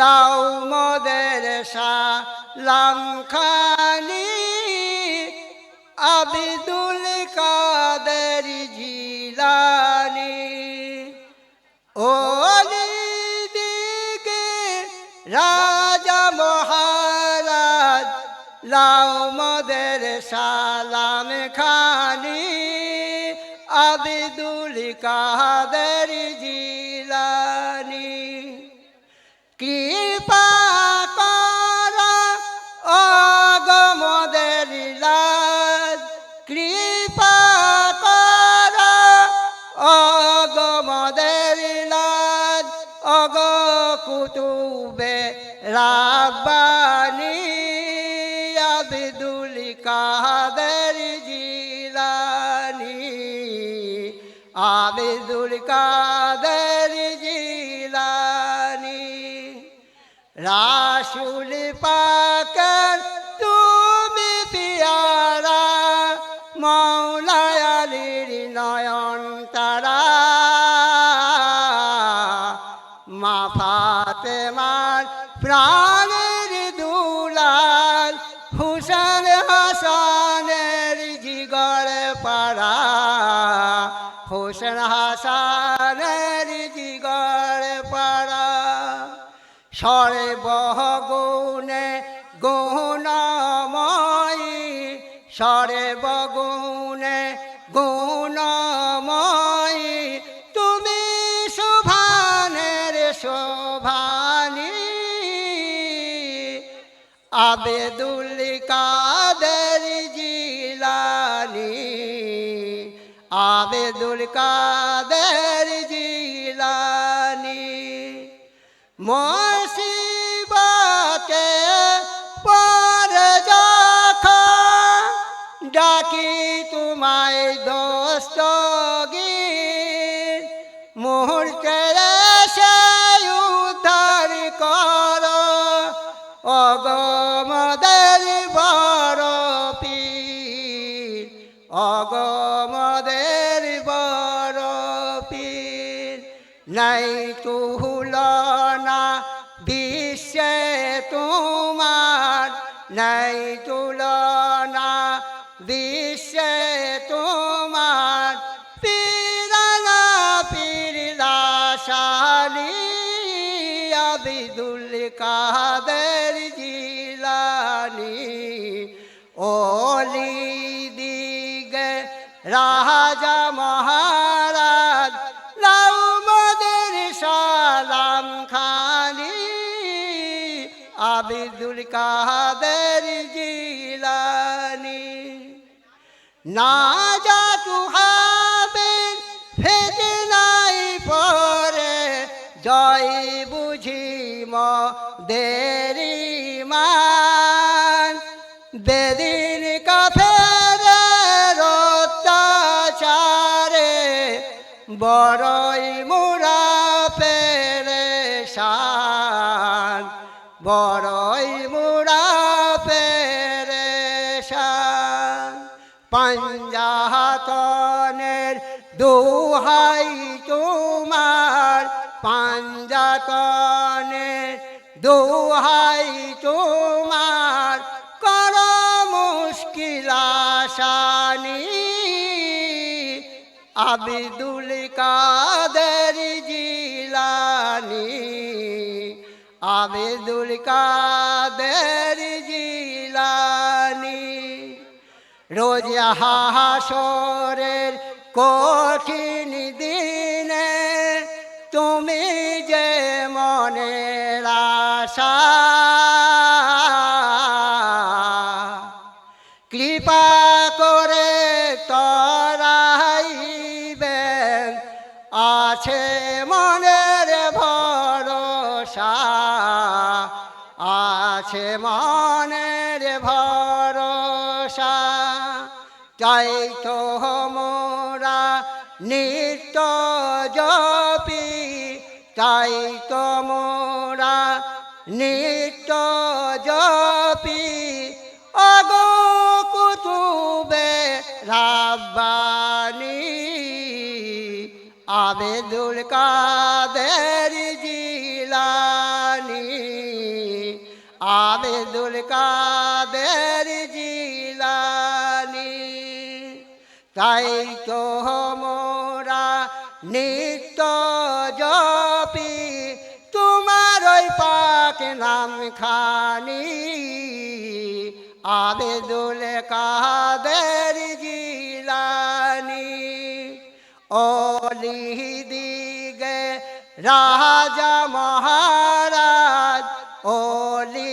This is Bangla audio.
লাউ মদের সালাম খানি, আবিদুল কাদের জিলানি। ওলি দিকে রাজা মহারাজ লাউ মদের সালাম খানি, আবিদুল কাদের জিলানি। অগ কুতুবে রাব্বানি আবিদুল কাদের জিলানি। আবিদুল কাদের জিলানি রাসুল পাকর প্রাণের দুলাল, হুসেন হাসানের জিগর পাড়া। হুসেন হাসানের জিগর পাড়া। সরে বগুনে গুণময়ী সরে বগুনে গুণময়ী। আবেদুল কাদের জিলানি আবেদুল কাদের জিলানি, মুসিবতে পর যখন ডাকি তোমায় দোস্ত মুহূর্তে সে উদ্ধার কর অগমদের নাই তুলনা বিশ্বে তোমার নাই তুলনা বিশ্বে তোমার পীরানা পীরলাশালী আবিদুল কাদের জিলানি। ওলি দিগে রাজা মহারাজ সালাম খানি আবিদুল কাদের জিলানি। না যা তুহাবে ফেটে নাই পরে, জয় বুঝি দেরি মান বেদিন কাফের অত্যাচারে বড়ই মুরা বড়ই মুরা পেরে পাঞ্জাতনের দুহাই তোমার, পাঞ্জাতনের দুহাই তোমার। কর মুশকিল আসানি, আবিদুল কাদের জিলানি। আবিদুল কাদের জিলানি, রোজ হাসরের কঠিন দিনে তুমি যে মনের আশা, কৃপা করে তরাইবেন আছে মনের ভরসা। আছে মনের ভরসা চাই তো মোরা নিত্য জপি চাই তো মোরা নিত্য জপি। অগো কুতুবে রাব্বানি, আবেদুল কাদের জিলানি, তাই তো মোরা নিত্য জপি, তোমার ওই পাক নাম খানি আবেদুল কাদের জিলানি, অলি দিগে রাজা মহারাজ, অলি